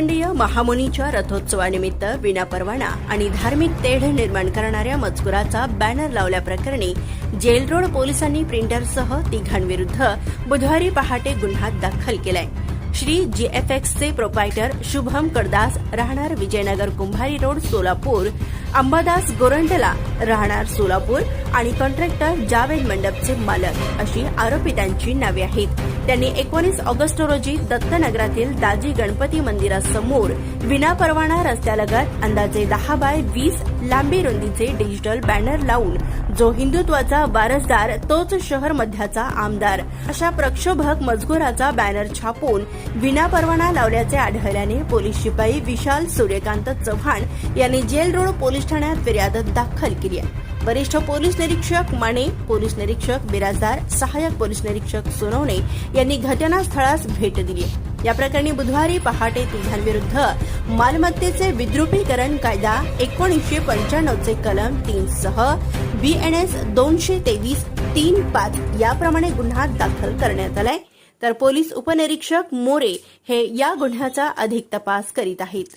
महामुनीच्या रथोत्सवानिमित्त विनापरवाना आणि धार्मिक तेढ निर्माण करणाऱ्या मजकुराचा बॅनर लावल्याप्रकरणी जेल रोड पोलिसांनी प्रिंटरसह तिघांविरुद्ध बुधवारी पहाटे गुन्हा दाखल केलाय. श्री जीएफएक्सचे प्रोपायटर शुभम कडदास राहणार विजयनगर कुंभारी रोड सोलापूर अंबादास गोरंडला राहणार सोलापूर आणि कॉन्ट्रॅक्टर जावेद मंडपचे मालक अशी आरोपितांची नावे आहेत. त्यांनी एकोणीस ऑगस्ट रोजी दत्तनगरातील दाजी गणपती मंदिरासमोर विनापरवाना रस्त्यालगत अंदाजे दहा बाय वीस लांबी रुंदीचे डिजिटल बॅनर लावून जो हिंदुत्वाचा वारसदार तोच शहर मध्याचा आमदार अशा प्रक्षोभक मजकुराचा बॅनर छापून विनापरवाना लावल्याचे आढळल्याने पोलीस शिपाई विशाल सूर्यकांत चव्हाण यांनी जेल रोड पोलीस ठाण्यात फिर्याद दाखल केली. आहे. वरिष्ठ पोलीस निरीक्षक माने पोलीस निरीक्षक बिराजदार सहाय्यक पोलीस निरीक्षक सोनवणे यांनी घटनास्थळास भेट दिली आहे. या प्रकरणी बुधवारी पहाटे तिघांविरुद्ध मालमत्तेचे विद्रुपीकरण कायदा एकोणीसशे पंच्याण्णवचे कलम तीन सह बी एन एस दोनशे तेवीस तीन पाच याप्रमाणे गुन्हा दाखल करण्यात आलाय. तर पोलीस उपनिरीक्षक मोरे हे या गुन्ह्याचा अधिक तपास करीत आहेत.